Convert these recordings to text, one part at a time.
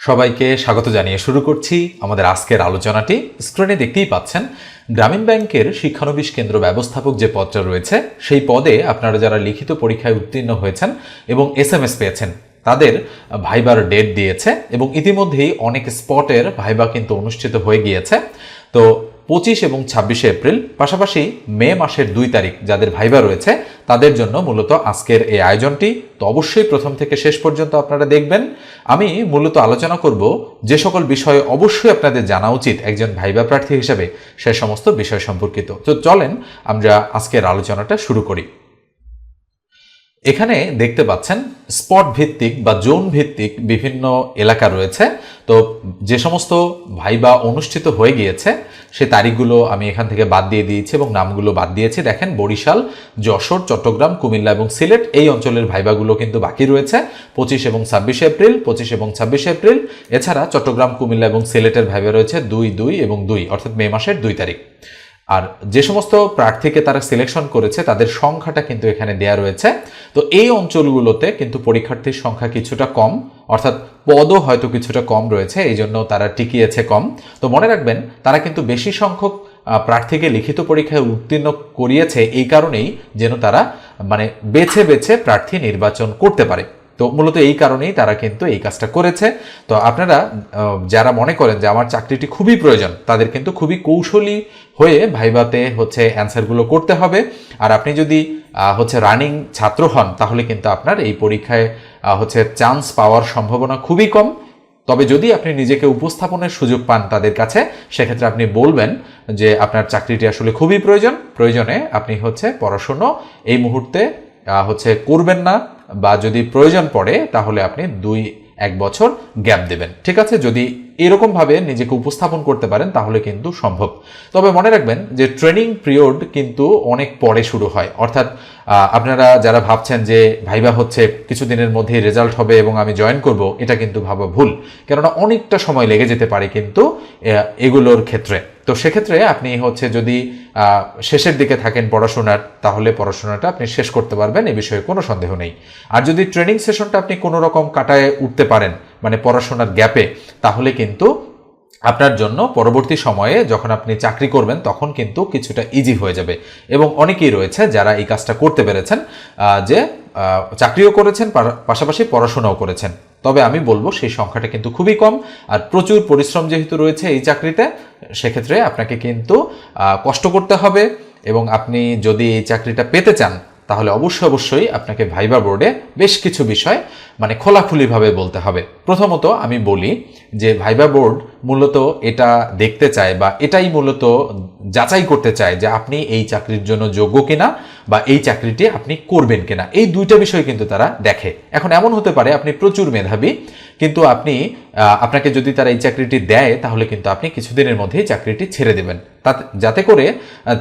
সবাইকে স্বাগত জানিয়ে শুরু করছি আমাদের আজকের আলোচনাটি। স্ক্রিনে দেখতেই পাচ্ছেন, গ্রামীণ ব্যাংকের শিক্ষানবিশ কেন্দ্র ব্যবস্থাপক যে পদটা রয়েছে, সেই পদে আপনারা যারা লিখিত পরীক্ষায় উত্তীর্ণ হয়েছেন এবং এস এম এস পেয়েছেন, তাদের ভাইবার ডেট দিয়েছে এবং ইতিমধ্যেই অনেক স্পটের ভাইবা কিন্তু অনুষ্ঠিত হয়ে গিয়েছে। তো পঁচিশ এবং ছাব্বিশে এপ্রিল, পাশাপাশি মে মাসের দুই তারিখ যাদের ভাইবা রয়েছে, তাদের জন্য মূলত আজকের এই আয়োজনটি। তো অবশ্যই প্রথম থেকে শেষ পর্যন্ত আপনারা দেখবেন। আমি মূলত আলোচনা করব যে সকল বিষয়ে অবশ্যই আপনাদের জানা উচিত একজন ভাইবা প্রার্থী হিসেবে, সে সমস্ত বিষয় সম্পর্কিত। তো চলেন আমরা আজকের আলোচনাটা শুরু করি। এখানে দেখতে পাচ্ছেন স্পট ভিত্তিক বা জোন ভিত্তিক বিভিন্ন এলাকা রয়েছে। তো যে সমস্ত ভাইবা অনুষ্ঠিত হয়ে গিয়েছে, সে তারিখগুলো আমি এখান থেকে বাদ দিয়ে দিয়েছি এবং নামগুলো বাদ দিয়েছি। দেখেন, বরিশাল, যশোর, চট্টগ্রাম, কুমিল্লা এবং সিলেট এই অঞ্চলের ভাইবাগুলো কিন্তু বাকি রয়েছে। পঁচিশ এবং ছাব্বিশে এপ্রিল, পঁচিশ এবং ছাব্বিশে এপ্রিল। এছাড়া চট্টগ্রাম, কুমিল্লা এবং সিলেটের ভাইবা রয়েছে দুই দুই এবং দুই, অর্থাৎ মে মাসের দুই তারিখ। আর যে সমস্ত প্রার্থীকে তারা সিলেকশন করেছে, তাদের সংখ্যাটা কিন্তু এখানে দেয়া রয়েছে। তো এই অঞ্চলগুলোতে কিন্তু পরীক্ষার্থীর সংখ্যা কিছুটা কম, অর্থাৎ পদও হয়তো কিছুটা কম রয়েছে, এই জন্য তারা টিকিয়েছে কম। তো মনে রাখবেন, তারা কিন্তু বেশি সংখ্যক প্রার্থীকে লিখিত পরীক্ষায় উত্তীর্ণ করিয়েছে এই কারণেই যেন তারা মানে বেছে বেছে প্রার্থী নির্বাচন করতে পারে। তো মূলত এই কারণেই তারা কিন্তু এই কাজটা করেছে। তো আপনারা যারা মনে করেন যে আমার চাকরিটি খুবই প্রয়োজন, তাদের কিন্তু খুবই কৌশলী হয়ে ভাইভাতে হচ্ছে অ্যান্সারগুলো করতে হবে। আর আপনি যদি হচ্ছে রানিং ছাত্র হন, তাহলে কিন্তু আপনার এই পরীক্ষায় হচ্ছে চান্স পাওয়ার সম্ভাবনা খুবই কম। তবে যদি আপনি নিজেকে উপস্থাপনের সুযোগ পান তাদের কাছে, সেক্ষেত্রে আপনি বলবেন যে আপনার চাকরিটি আসলে খুবই প্রয়োজন। প্রয়োজনে আপনি হচ্ছে পড়াশুনো এই মুহূর্তে হচ্ছে করবেন না বা যদি প্রয়োজন পড়ে, তাহলে আপনি দুই এক বছর গ্যাপ দেবেন। ঠিক আছে? যদি এরকমভাবে নিজেকে উপস্থাপন করতে পারেন, তাহলে কিন্তু সম্ভব। তবে মনে রাখবেন যে ট্রেনিং পিরিয়ড কিন্তু অনেক পরে শুরু হয়। অর্থাৎ আপনারা যারা ভাবছেন যে ভাইবা হচ্ছে, কিছুদিনের মধ্যেই রেজাল্ট হবে এবং আমি জয়েন করব, এটা কিন্তু ভাবা ভুল। কেননা অনেকটা সময় লেগে যেতে পারে কিন্তু এগুলোর ক্ষেত্রে। তো সেক্ষেত্রে আপনি হচ্ছে যদি শেষের দিকে থাকেন পড়াশোনার, তাহলে পড়াশোনাটা আপনি শেষ করতে পারবেন, এ বিষয়ে কোনো সন্দেহ নেই। আর যদি ট্রেনিং সেশনটা আপনি কোনো রকম কাটায় উঠতে পারেন মানে পড়াশোনার গ্যাপে তাহলে কিন্তু আপনার জন্য পরবর্তী সময়ে যখন আপনি চাকরি করবেন, তখন কিন্তু কিছুটা ইজি হয়ে যাবে। এবং অনেকেই রয়েছে যারা এই কাজটা করতে পেরেছেন যে চাকরিও করেছেন পাশাপাশি পড়াশোনাও করেছেন। তবে আমি বলব সেই সংখ্যাটা কিন্তু খুবই কম, আর প্রচুর পরিশ্রম যেহেতু রয়েছে এই চাকরিতে, সেক্ষেত্রে আপনাকে কিন্তু কষ্ট করতে হবে। এবং আপনি যদি এই চাকরিটা পেতে চান তাহলে অবশ্যই অবশ্যই আপনাকে ভাইবা বোর্ডে বেশ কিছু বিষয় মানে খোলাখুলিভাবে বলতে হবে। প্রথমত আমি বলি যে ভাইবা বোর্ড মূলত এটা দেখতে চায় বা এটাই মূলত যাচাই করতে চায় যে আপনি এই চাকরির জন্য যোগ্য কিনা বা এই চাকরিটি আপনি করবেন কিনা। এই দুইটা বিষয় কিন্তু তারা দেখে। এখন এমন হতে পারে আপনি প্রচুর মেধাবী কিন্তু আপনি আপনাকে যদি তারা এই চাকরিটি দেয়, তাহলে কিন্তু আপনি কিছুদিনের মধ্যেই চাকরিটি ছেড়ে দেবেন। যাতে করে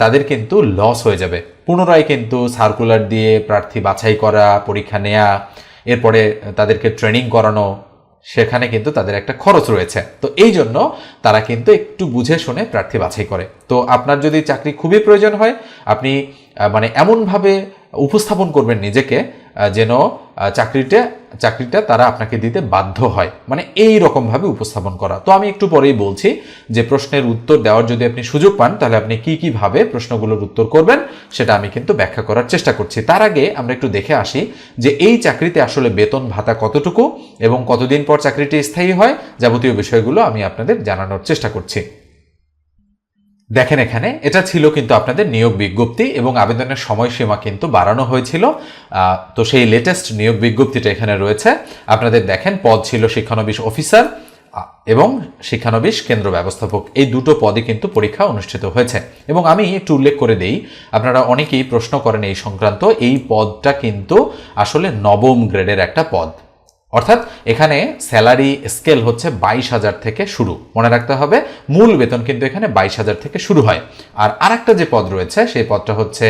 তাদের কিন্তু লস হয়ে যাবে। পুনরায় কিন্তু সার্কুলার দিয়ে প্রার্থী বাছাই করা, পরীক্ষা নেয়া, এরপরে তাদেরকে ট্রেনিং করানো, সেখানে কিন্তু তাদের একটা খরচ রয়েছে। তো এই জন্য তারা কিন্তু একটু বুঝে শুনে প্রার্থী বাছাই করে। তো আপনার যদি চাকরি খুবই প্রয়োজন হয়, আপনি মানে এমনভাবে উপস্থাপন করবেন নিজেকে যেন চাকরিটা চাকরিটা তারা আপনাকে দিতে বাধ্য হয়। মানে এই রকমভাবে উপস্থাপন করা। তো আমি একটু পরেই বলছি যে প্রশ্নের উত্তর দেওয়ার যদি আপনি সুযোগ পান, তাহলে আপনি কি কীভাবে প্রশ্নগুলোর উত্তর করবেন, সেটা আমি কিন্তু ব্যাখ্যা করার চেষ্টা করছি। তার আগে আমরা একটু দেখে আসি যে এই চাকরিতে আসলে বেতন ভাতা কতটুকু এবং কতদিন পর চাকরিটি স্থায়ী হয়, যাবতীয় বিষয়গুলো আমি আপনাদের জানানোর চেষ্টা করছি। দেখেন এখানে, এটা ছিল কিন্তু আপনাদের নিয়োগ বিজ্ঞপ্তি এবং আবেদনের সময়সীমা কিন্তু বাড়ানো হয়েছিল। তো সেই লেটেস্ট নিয়োগ বিজ্ঞপ্তিটা এখানে রয়েছে। আপনাদের দেখেন, পদ ছিল শিক্ষানবিশ অফিসার এবং শিক্ষানবিশ কেন্দ্র ব্যবস্থাপক। এই দুটো পদে কিন্তু পরীক্ষা অনুষ্ঠিত হয়েছে। এবং আমি একটু উল্লেখ করে দেই, আপনারা অনেকেই প্রশ্ন করেন এই সংক্রান্ত, এই পদটা কিন্তু আসলে নবম গ্রেডের একটা পদ। অর্থাৎ এখানে স্যালারি স্কেল হচ্ছে বাইশ হাজার থেকে শুরু। মনে রাখতে হবে, মূল বেতন কিন্তু এখানে বাইশ হাজার থেকে শুরু হয়। আর আরেকটা যে পদ রয়েছে, সেই পদটা হচ্ছে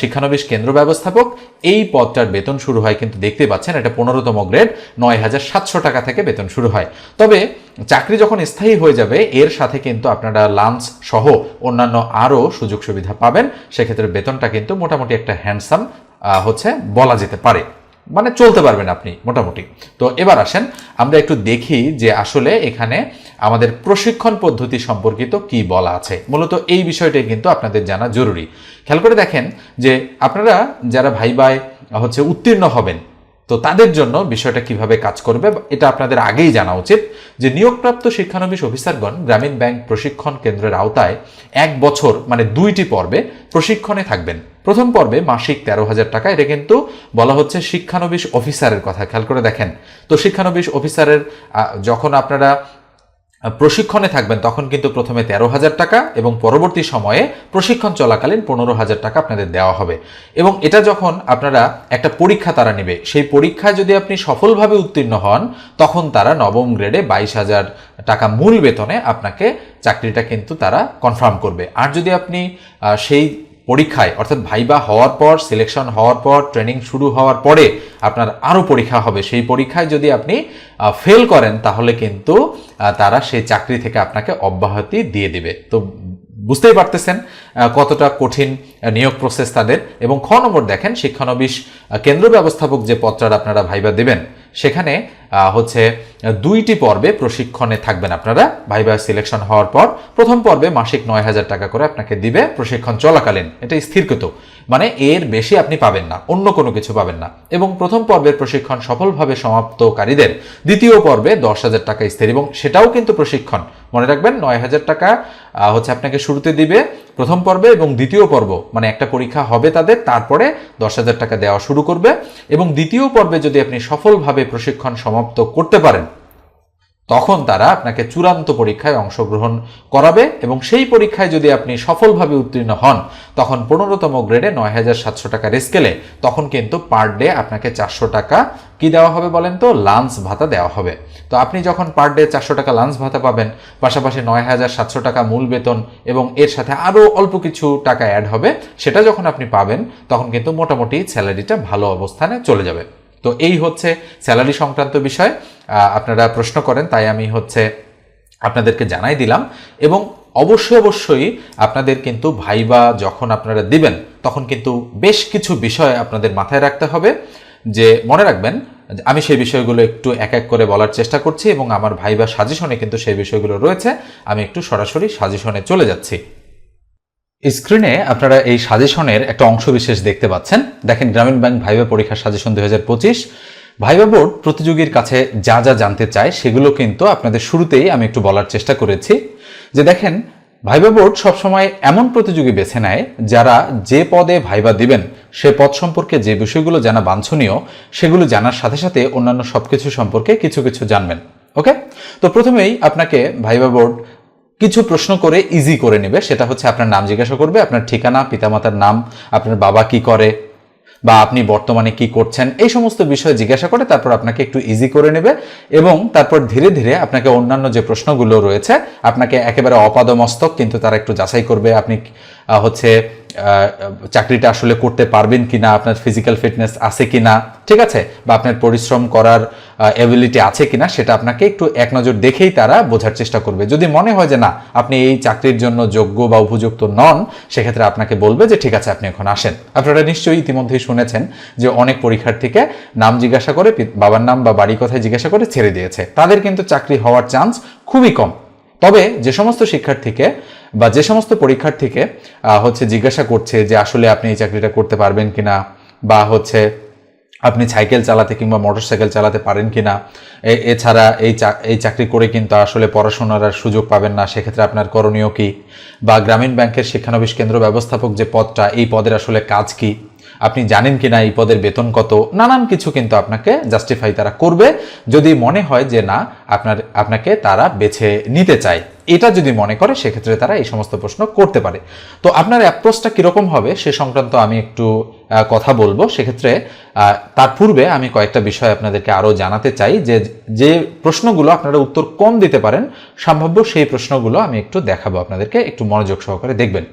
শিক্ষানবিশ কেন্দ্র ব্যবস্থাপক। এই পদটার বেতন শুরু হয় কিন্তু দেখতে পাচ্ছেন, এটা পনেরোতম গ্রেড, নয় হাজার সাতশো টাকা থেকে বেতন শুরু হয়। তবে চাকরি যখন স্থায়ী হয়ে যাবে, এর সাথে কিন্তু আপনারা লাঞ্চ সহ অন্যান্য আরও সুযোগ সুবিধা পাবেন। সেক্ষেত্রে বেতনটা কিন্তু মোটামুটি একটা হ্যান্ডসাম হচ্ছে বলা যেতে পারে। মানে চলতে পারবেন আপনি, মোটামুটি। তো এবার আসেন, আমরা একটু দেখি যে আসলে এখানে আমাদের প্রশিক্ষণ পদ্ধতি সম্পর্কিত কি বলা আছে। মূলত এই বিষয়টাই কিন্তু আপনাদের জানা জরুরি। খেয়াল করে দেখেন যে আপনারা যারা ভাই ভাই হচ্ছে উত্তীর্ণ হবেন তো তাদের জন্য বিষয়টা কীভাবে কাজ করবে, এটা আপনাদের আগেই জানা উচিত যে নিয়োগপ্রাপ্ত শিক্ষানবিশ অফিসারগণ গ্রামীণ ব্যাংক প্রশিক্ষণ কেন্দ্রের আওতায় এক বছর মানে দুইটি পর্বে প্রশিক্ষণে থাকবেন। প্রথম পর্বে মাসিক তেরো হাজার টাকা, এটা কিন্তু বলা হচ্ছে শিক্ষানবিশ অফিসারের কথা, খেয়াল করে দেখেন। তো শিক্ষানবিশ অফিসারের যখন আপনারা প্রশিক্ষণে থাকবেন, তখন কিন্তু প্রথমে তেরো হাজার টাকা এবং পরবর্তী সময়ে প্রশিক্ষণ চলাকালীন পনেরো হাজার টাকা আপনাদের দেওয়া হবে। এবং এটা যখন আপনারা একটা পরীক্ষা তারা নেবে, সেই পরীক্ষায় যদি আপনি সফলভাবে উত্তীর্ণ হন, তখন তারা নবম গ্রেডে বাইশ হাজার টাকা মূল বেতনে আপনাকে চাকরিটা কিন্তু তারা কনফার্ম করবে। আর যদি আপনি সেই পরীক্ষায়, অর্থাৎ ভাইবা হওয়ার পর সিলেকশন হওয়ার পর ট্রেনিং শুরু হওয়ার পরে আপনার আরও পরীক্ষা হবে। সেই পরীক্ষায় যদি আপনি ফেল করেন, তাহলে কিন্তু তারা সেই চাকরি থেকে আপনাকে অব্যাহতি দিয়ে দিবে। তো বুঝতেই পারতেছেন কতটা কঠিন নিয়োগ প্রসেস তাদের। এবং খ নম্বর দেখেন, শিক্ষানবিশ কেন্দ্র ব্যবস্থাপক যে পত্রার আপনারা ভাইবা দেবেন, সেখানে হচ্ছে দুইটি পর্বে প্রশিক্ষণে থাকবেন আপনারা। ভাইবা সিলেকশন হওয়ার পর প্রথম পর্বে মাসিক নয় হাজার টাকা করে আপনাকে দিবে প্রশিক্ষণ চলাকালীন। এটা স্থিরকৃত মানে এর বেশি আপনি পাবেন না, অন্য কোনো কিছু পাবেন না। এবং প্রথম পর্বের প্রশিক্ষণ সফলভাবে সমাপ্তকারীদের, দ্বিতীয় পর্বে দশ হাজার টাকা স্থির। এবং সেটাও কিন্তু প্রশিক্ষণ মনে রাখবেন, নয় হাজার টাকা হচ্ছে আপনাকে শুরুতে দিবে প্রথম পর্বে এবং দ্বিতীয় পর্ব। মানে একটা পরীক্ষা হবে তাদের, তারপরে দশ হাজার টাকা দেওয়া শুরু করবে এবং দ্বিতীয় পর্বে যদি আপনি সফলভাবে প্রশিক্ষণ সমাপ্ত করতে পারেন তখন তারা আপনাকে চূড়ান্ত পরীক্ষায় অংশগ্রহণ করাবে এবং সেই পরীক্ষায় যদি আপনি সফলভাবে উত্তীর্ণ হন, তখন পনেরোতম গ্রেডে নয় হাজার সাতশো টাকার স্কেলে তখন কিন্তু পার ডে আপনাকে চারশো টাকা কি দেওয়া হবে বলেন তো? লাঞ্চ ভাতা দেওয়া হবে। তো আপনি যখন পার ডে চারশো টাকা লাঞ্চ ভাতা পাবেন, পাশাপাশি নয় হাজার সাতশো টাকা মূল বেতন এবং এর সাথে আরও অল্প কিছু টাকা অ্যাড হবে, সেটা যখন আপনি পাবেন, তখন কিন্তু মোটামুটি স্যালারিটা ভালো অবস্থানে চলে যাবে। তো এই হচ্ছে স্যালারি সংক্রান্ত বিষয়। আপনারা প্রশ্ন করেন, তাই আমি হচ্ছে আপনাদেরকে জানাই দিলাম। এবং অবশ্যই অবশ্যই আপনাদের কিন্তু ভাইবা যখন আপনারা দিবেন, তখন কিন্তু বেশ কিছু বিষয় আপনাদের মাথায় রাখতে হবে। যে মনে রাখবেন, আমি সেই বিষয়গুলো একটু এক এক করে বলার চেষ্টা করছি এবং আমার ভাইবা সাজেশনে কিন্তু সেই বিষয়গুলো রয়েছে। আমি একটু সরাসরি সাজেশনে চলে যাচ্ছি। স্ক্রিনে আপনারা এই সাজেশনের একটা অংশ বিশেষ দেখতে পাচ্ছেন। দেখেন, গ্রামীণ ব্যাংক ভাইবা পরীক্ষার সাজেশন দুই ভাইবা বোর্ড প্রতিযোগীর কাছে যা যা জানতে চায়, সেগুলো কিন্তু আপনাদের শুরুতেই আমি একটু বলার চেষ্টা করেছি। যে দেখেন, ভাইবা বোর্ড সবসময় এমন প্রতিযোগী বেছে নেয় যারা যে পদে ভাইবা দিবেন, সে পদ সম্পর্কে যে বিষয়গুলো জানা বাঞ্ছনীয়, সেগুলো জানার সাথে সাথে অন্যান্য সবকিছু সম্পর্কে কিছু কিছু জানবেন। ওকে? তো প্রথমেই আপনাকে ভাইবা বোর্ড কিছু প্রশ্ন করে ইজি করে নেবে। সেটা হচ্ছে আপনার নাম জিজ্ঞাসা করবে, আপনার ঠিকানা, পিতামাতার নাম, আপনার বাবা কি করে, বা আপনি বর্তমানে কি করছেন, এই সমস্ত বিষয়ে জিজ্ঞাসা করে তারপর আপনাকে একটু ইজি করে নেবে এবং তারপর ধীরে ধীরে আপনাকে অন্যান্য যে প্রশ্নগুলো রয়েছে, আপনাকে একেবারে অপাদমস্তক, কিন্তু তারা একটু যাচাই করবে, আপনি হচ্ছে চাকরিটা আসলে করতে পারবেন কিনা, আপনার ফিজিক্যাল ফিটনেস আছে কিনা, ঠিক আছে? বা আপনার পরিশ্রম করার এবিলিটি আছে কিনা, সেটা আপনাকে একটু এক নজর দেখেই তারা বোঝার চেষ্টা করবে। যদি মনে হয় যে না, আপনি এই চাকরির জন্য যোগ্য বা উপযুক্ত নন, সেক্ষেত্রে আপনাকে বলবে যে, ঠিক আছে, আপনি এখন আসেন। আপনারা নিশ্চয়ই ইতিমধ্যেই শুনেছেন যে অনেক পরীক্ষার্থীকে নাম জিজ্ঞাসা করে বাবার নাম বা বাড়ি কথায় জিজ্ঞাসা করে ছেড়ে দিয়েছে। তাদের কিন্তু চাকরি হওয়ার চান্স খুবই কম। তবে যে সমস্ত শিক্ষার্থীকে বা যে সমস্ত পরীক্ষার্থীকে হচ্ছে জিজ্ঞাসা করছে যে আসলে আপনি এই চাকরিটা করতে পারবেন কিনা বা হচ্ছে আপনি সাইকেল চালাতে কিংবা মোটরসাইকেল চালাতে পারেন কিনা। এ- এছাড়া এই এই চাকরি করে কিন্তু আসলে পড়াশোনার আর সুযোগ পাবেন না। সেক্ষেত্রে আপনার করণীয় কি? বা গ্রামীণ ব্যাংকের শিক্ষানবিশ কেন্দ্র ব্যবস্থাপক যে পদটা, এই পদের আসলে কাজ কি? আপনি জানেন কি না এই পদের বেতন কত? নানান কিছু কিন্তু আপনাকে জাস্টিফাই তারা করবে। যদি মনে হয় যে না, আপনার, আপনাকে তারা বেছে নিতে চায়। এটা যদি মনে করে, সেক্ষেত্রে তারা এই সমস্ত প্রশ্ন করতে পারে। তো আপনার অ্যাপ্রোচটা কীরকম হবে সে সংক্রান্ত আমি একটু কথা বলব। সেক্ষেত্রে তার পূর্বে আমি কয়েকটা বিষয় আপনাদেরকে আরও জানাতে চাই যে যে প্রশ্নগুলো আপনারা উত্তর কম দিতে পারেন, সম্ভাব্য সেই প্রশ্নগুলো আমি একটু দেখাবো আপনাদেরকে। একটু মনোযোগ সহকারে দেখবেন।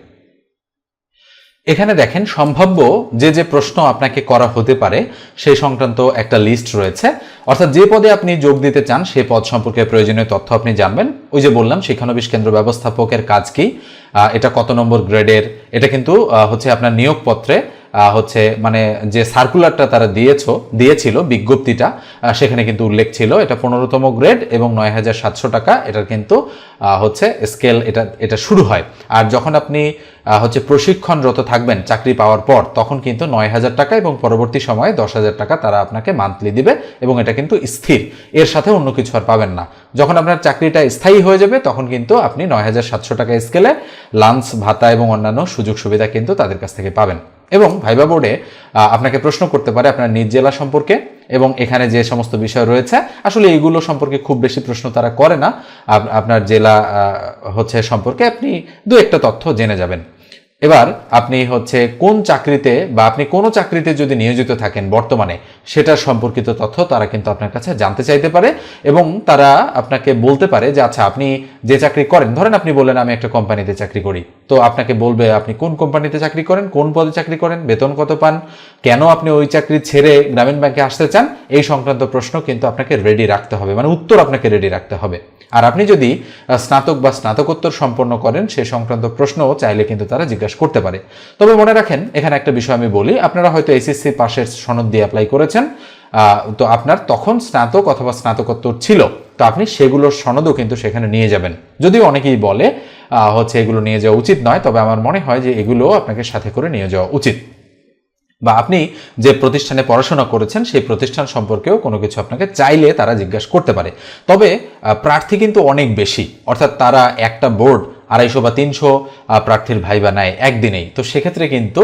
এখানে দেখেন, সম্ভাব্য যে যে প্রশ্ন আপনাকে করা হতে পারে, সেই সংক্রান্ত একটা লিস্ট রয়েছে। অর্থাৎ যে পদে আপনি যোগ দিতে চান সেই পদ সম্পর্কে প্রয়োজনীয় তথ্য আপনি জানবেন। ওই যে বললাম শিক্ষানবিশ কেন্দ্র ব্যবস্থাপকের কাজ কি এটা কত নম্বর গ্রেডের এটা কিন্তু হচ্ছে আপনার নিয়োগপত্রে হচ্ছে মানে যে সার্কুলারটা তারা দিয়েছ, দিয়েছিল, বিজ্ঞপ্তিটা সেখানে কিন্তু উল্লেখ ছিল, এটা পনেরোতম গ্রেড এবং নয় হাজার সাতশো টাকা, এটার কিন্তু হচ্ছে স্কেল এটা এটা শুরু হয়। আর যখন আপনি হচ্ছে প্রশিক্ষণরত থাকবেন চাকরি পাওয়ার পর, তখন কিন্তু নয় হাজার টাকা এবং পরবর্তী সময়ে দশ হাজার টাকা তারা আপনাকে মান্থলি দিবে এবং এটা কিন্তু স্থির। এর সাথে অন্য কিছু আর পাবেন না। যখন আপনার চাকরিটা স্থায়ী হয়ে যাবে, তখন কিন্তু আপনি নয় হাজার সাতশো টাকা স্কেলে লাঞ্চ ভাতা এবং অন্যান্য সুযোগ সুবিধা কিন্তু তাদের কাছ থেকে পাবেন। এবং ভাইবা বোর্ডে আপনাকে প্রশ্ন করতে পারে আপনার নিজ জেলা সম্পর্কে এবং এখানে যে সমস্ত বিষয় রয়েছে, আসলে এইগুলো সম্পর্কে খুব বেশি প্রশ্ন তারা করে না। আপনার জেলা হচ্ছে সম্পর্কে আপনি দু একটা তথ্য জেনে যাবেন। এবার আপনি হচ্ছে কোন চাকরিতে বা আপনি কোন চাকরিতে যদি নিয়োজিত থাকেন বর্তমানে, সেটার সম্পর্কিত তথ্য তারা কিন্তু আপনার কাছে জানতে চাইতে পারে এবং তারা আপনাকে বলতে পারে যে আচ্ছা আপনি যে চাকরি করেন, ধরেন আপনি বললেন, আমি একটা কোম্পানিতে চাকরি করি। তো আপনাকে বলবে, আপনি কোন কোম্পানিতে চাকরি করেন, কোন পদে চাকরি করেন, বেতন কত পান, কেন আপনি ওই চাকরি ছেড়ে গ্রামীণ ব্যাংকে আসতে চান? এই সংক্রান্ত প্রশ্ন কিন্তু আপনাকে রেডি রাখতে হবে মানে উত্তর আপনাকে রেডি রাখতে হবে। আর আপনি যদি স্নাতক বা স্নাতকোত্তর সম্পন্ন করেন, সে সংক্রান্ত প্রশ্নও চাইলে কিন্তু তারা জিজ্ঞাসা করতে পারে। তবে মনে রাখেন, এখানে একটা বিষয় আমি বলি, আপনারা হয়তো এসএসসি পাশের সনদ দিয়ে অ্যাপ্লাই করেছেন তো আপনার তখন স্নাতক অথবা স্নাতকোত্তর ছিল, তো আপনি সেগুলোর সনদও কিন্তু সেখানে নিয়ে যাবেন। যদিও অনেকেই বলে হচ্ছে এগুলো নিয়ে যাওয়া উচিত নয়, তবে আমার মনে হয় যে এগুলো আপনাকে সাথে করে নিয়ে যাওয়া উচিত। বা আপনি যে প্রতিষ্ঠানে পড়াশোনা করেছেন, সেই প্রতিষ্ঠান সম্পর্কেও কোনো কিছু আপনাকে চাইলে তারা জিজ্ঞাসা করতে পারে। তবে প্রার্থী কিন্তু অনেক বেশি, অর্থাৎ তারা একটা বোর্ড আড়াইশো বা তিনশো প্রার্থীর ভাইবা নেয় একদিনেই। তো সেক্ষেত্রে কিন্তু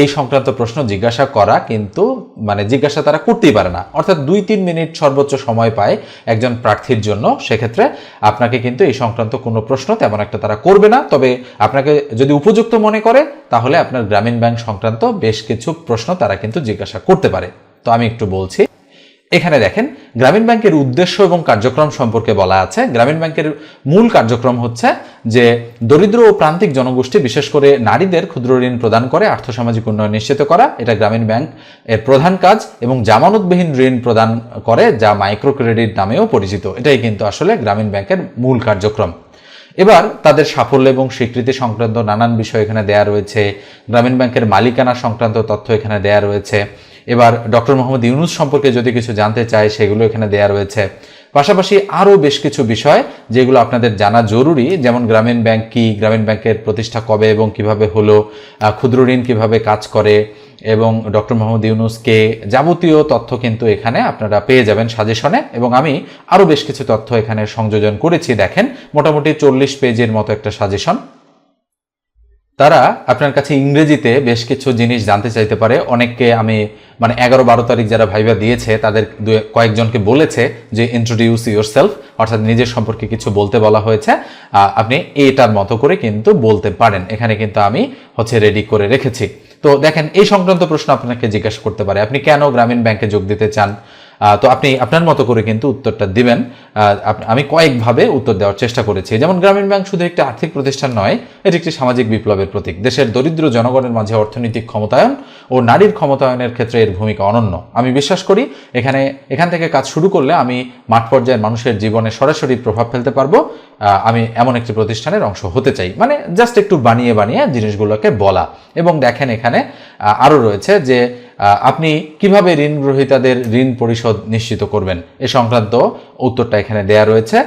এই সংক্রান্ত প্রশ্ন জিজ্ঞাসা করা কিন্তু মানে জিজ্ঞাসা তারা করতেই পারে না। অর্থাৎ দুই তিন মিনিট সর্বোচ্চ সময় পায় একজন প্রার্থীর জন্য। সেক্ষেত্রে আপনাকে কিন্তু এই সংক্রান্ত কোনো প্রশ্ন তেমন একটা তারা করবে না। তবে আপনাকে যদি উপযুক্ত মনে করে, তাহলে আপনার গ্রামীণ ব্যাংক সংক্রান্ত বেশ কিছু প্রশ্ন তারা কিন্তু জিজ্ঞাসা করতে পারে। তো আমি একটু বলছি এখানে দেখেন, গ্রামীণ ব্যাংকের উদ্দেশ্য এবং কার্যক্রম সম্পর্কে বলা আছে। গ্রামীণ ব্যাংকের মূল কার্যক্রম হচ্ছে যে দরিদ্র ও প্রান্তিক জনগোষ্ঠী, বিশেষ করে নারীদের ক্ষুদ্র ঋণ প্রদান করে, আর্থসামাজিক উন্নয়ন নিশ্চিত করা, এটা গ্রামীণ ব্যাংক এর প্রধান কাজ, এবং জামানতবিহীন ঋণ প্রদান করে, যা মাইক্রো ক্রেডিট নামেও পরিচিত। এটাই কিন্তু আসলে গ্রামীণ ব্যাংকের মূল কার্যক্রম। এবার তাদের সাফল্য এবং স্বীকৃতি সংক্রান্ত নানান বিষয় এখানে দেয়া রয়েছে। গ্রামীণ ব্যাংকের মালিকানা সংক্রান্ত তথ্য এখানে দেয়া রয়েছে। এবার ডক্টর মোহাম্মদ ইউনুস সম্পর্কে যদি কিছু জানতে চায়, সেগুলো এখানে দেয়া রয়েছে। পাশাপাশি আরও বেশ কিছু বিষয় যেগুলো আপনাদের জানা জরুরি, যেমন গ্রামীণ ব্যাংক কি, গ্রামীণ ব্যাংকের প্রতিষ্ঠা কবে এবং কীভাবে হলো ক্ষুদ্র ঋণ কীভাবে কাজ করে এবং ডক্টর মোহাম্মদ ইউনুসকে যাবতীয় তথ্য কিন্তু এখানে আপনারা পেয়ে যাবেন সাজেশনে এবং আমি আরও বেশ কিছু তথ্য এখানে সংযোজন করেছি। দেখেন, মোটামুটি চল্লিশ পেজের মতো একটা সাজেশন। তারা আপনার কাছে ইংরেজিতে বেশ কিছু জিনিস জানতে চাইতে পারে। অনেককে আমি মানে এগারো বারো তারিখ যারা ভাইবা দিয়েছে, তাদের কয়েকজনকে বলেছে যে ইন্ট্রোডিউস ইউর সেলফ অর্থাৎ নিজের সম্পর্কে কিছু বলতে বলা হয়েছে। আপনি এটার মতো করে কিন্তু বলতে পারেন। এখানে কিন্তু আমি হচ্ছে রেডি করে রেখেছি। তো দেখেন, এই সংক্রান্ত প্রশ্ন আপনাকে জিজ্ঞাসা করতে পারে, আপনি কেন গ্রামীণ ব্যাংকে যোগ দিতে চান? তো আপনি আপনার মতো করে কিন্তু উত্তরটা দিবেন। আমি কয়েকভাবে উত্তর দেওয়ার চেষ্টা করেছি। যেমন গ্রামীণ ব্যাংক শুধু একটি আর্থিক প্রতিষ্ঠান নয়, এটি একটি সামাজিক বিপ্লবের প্রতীক। দেশের দরিদ্র জনগণের মাঝে অর্থনৈতিক ক্ষমতায়ন ও নারীর ক্ষমতায়নের ক্ষেত্রে এর ভূমিকা অনন্য। আমি বিশ্বাস করি, এখানে এখান থেকে কাজ শুরু করলে আমি মাঠ পর্যায়ের মানুষের জীবনে সরাসরি প্রভাব ফেলতে পারব। আমি এমন একটি প্রতিষ্ঠানের অংশ হতে চাই। মানে জাস্ট একটু বানিয়ে বানিয়ে জিনিসগুলোকে বলা। এবং দেখেন এখানে আরও রয়েছে যে আপনি কীভাবে ঋণ গ্রহীতাদের ঋণ পরিশোধ নিশ্চিত করবেন? এ সংক্রান্ত উত্তরটা এখানে দেয়া রয়েছে।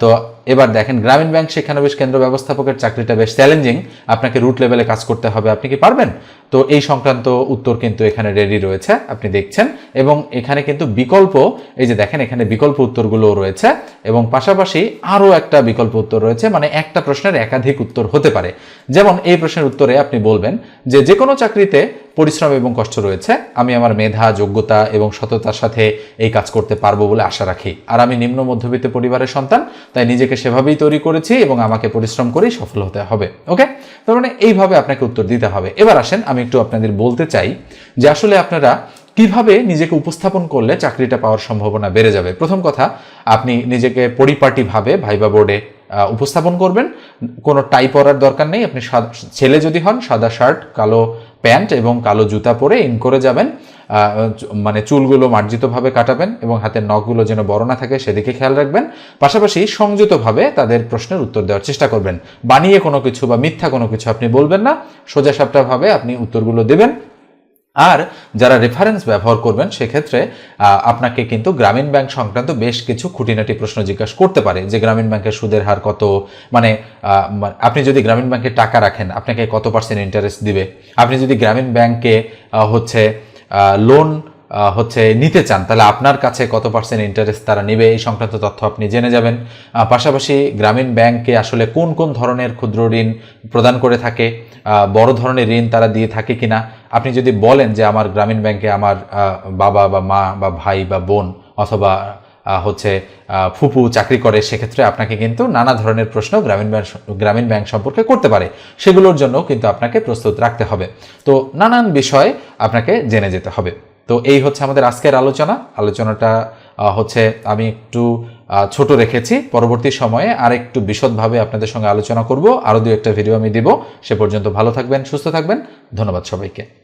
তো এবার দেখেন, গ্রামীণ ব্যাংক শিক্ষানবিশ কেন্দ্র ব্যবস্থাপকের চাকরিটা বেশ চ্যালেঞ্জিং আপনাকে রুট লেভেলে কাজ করতে হবে, আপনি কি পারবেন? তো এই সংক্রান্ত উত্তর কিন্তু এখানে রেডি রয়েছে, আপনি দেখছেন। এবং এখানে কিন্তু বিকল্প, এই যে দেখেন, এখানে বিকল্প উত্তরগুলো রয়েছে। এবং পাশাপাশি আরও একটা বিকল্প উত্তর রয়েছে মানে একটা প্রশ্নের একাধিক উত্তর হতে পারে। যেমন এই প্রশ্নের উত্তরে আপনি বলবেন যে যে কোনো চাকরিতে পরিশ্রম এবং কষ্ট রয়েছে, আমি আমার মেধা, যোগ্যতা এবং সততার সাথে এই কাজ করতে পারব বলে আশা রাখি। আর আমি নিম্ন মধ্যবিত্ত পরিবারের সন্তান, তাই নিজেকে সেভাবেই তৈরি করেছি এবং আমাকে পরিশ্রম করেই সফল হতে হবে, ওকে? তার মানে এইভাবে আপনাকে উত্তর দিতে হবে। এবার আসেন, আমি একটু আপনাদের বলতে চাই যে আসলে আপনারা কীভাবে নিজেকে উপস্থাপন করলে চাকরিটা পাওয়ার সম্ভাবনা বেড়ে যাবে? প্রথম কথা, আপনি নিজেকে পরিপাটিভাবে ভাইবা বোর্ডে উপস্থাপন করবেন। কোনো টাই পরার দরকার নেই। আপনি ছেলে যদি হন, সাদা শার্ট, কালো প্যান্ট এবং কালো জুতা পরে ইন করে যাবেন মানে চুলগুলো মার্জিতভাবে কাটাবেন এবং হাতের নখগুলো যেন বড় না থাকে সেদিকে খেয়াল রাখবেন। পাশাপাশি সংযতভাবে তাদের প্রশ্নের উত্তর দেওয়ার চেষ্টা করবেন। বানিয়ে কোনো কিছু বা মিথ্যা কোনো কিছু আপনি বলবেন না। সোজা সাপটাভাবে আপনি উত্তরগুলো দেবেন। আর যারা রেফারেন্স ব্যবহার করবেন, সেক্ষেত্রে আপনাকে কিন্তু গ্রামীণ ব্যাংক সংক্রান্ত বেশ কিছু খুঁটিনাটি প্রশ্ন জিজ্ঞাসা করতে পারে, যে গ্রামীণ ব্যাংকের সুদের হার কত? মানে আপনি যদি গ্রামীণ ব্যাংকে টাকা রাখেন, আপনাকে কত পার্সেন্ট ইন্টারেস্ট দিবে? আপনি যদি গ্রামীণ ব্যাংকে হচ্ছে লোন হচ্ছে নিতে চান, তাহলে আপনার কাছে কত পার্সেন্ট ইন্টারেস্ট তারা নেবে? এই সংক্রান্ত তথ্য আপনি জেনে যাবেন। পাশাপাশি গ্রামীণ ব্যাংকে আসলে কোন কোন ধরনের ক্ষুদ্র ঋণ প্রদান করে থাকে? বড় ধরনের ঋণ তারা দিয়ে থাকে কিনা? আপনি যদি বলেন যে আমার গ্রামীণ ব্যাংকে আমার বাবা বা মা বা ভাই বা বোন অথবা হচ্ছে ফুপু চাকরি করে, সেক্ষেত্রে আপনাকে কিন্তু নানা ধরনের প্রশ্ন গ্রামীণ ব্যাংক গ্রামীণ ব্যাংক সম্পর্কে করতে পারে। সেগুলোর জন্য কিন্তু আপনাকে প্রস্তুত রাখতে হবে। তো নানান বিষয় আপনাকে জেনে যেতে হবে। তো এই হচ্ছে আমাদের আজকের আলোচনা। আলোচনাটা হচ্ছে আমি একটু ছোট রেখেছি। পরবর্তী সময়ে আর একটু বিশদভাবে আপনাদের সঙ্গে আলোচনা করব। আরও দু একটা ভিডিও আমি দিব। সে পর্যন্ত ভালো থাকবেন, সুস্থ থাকবেন। ধন্যবাদ সবাইকে।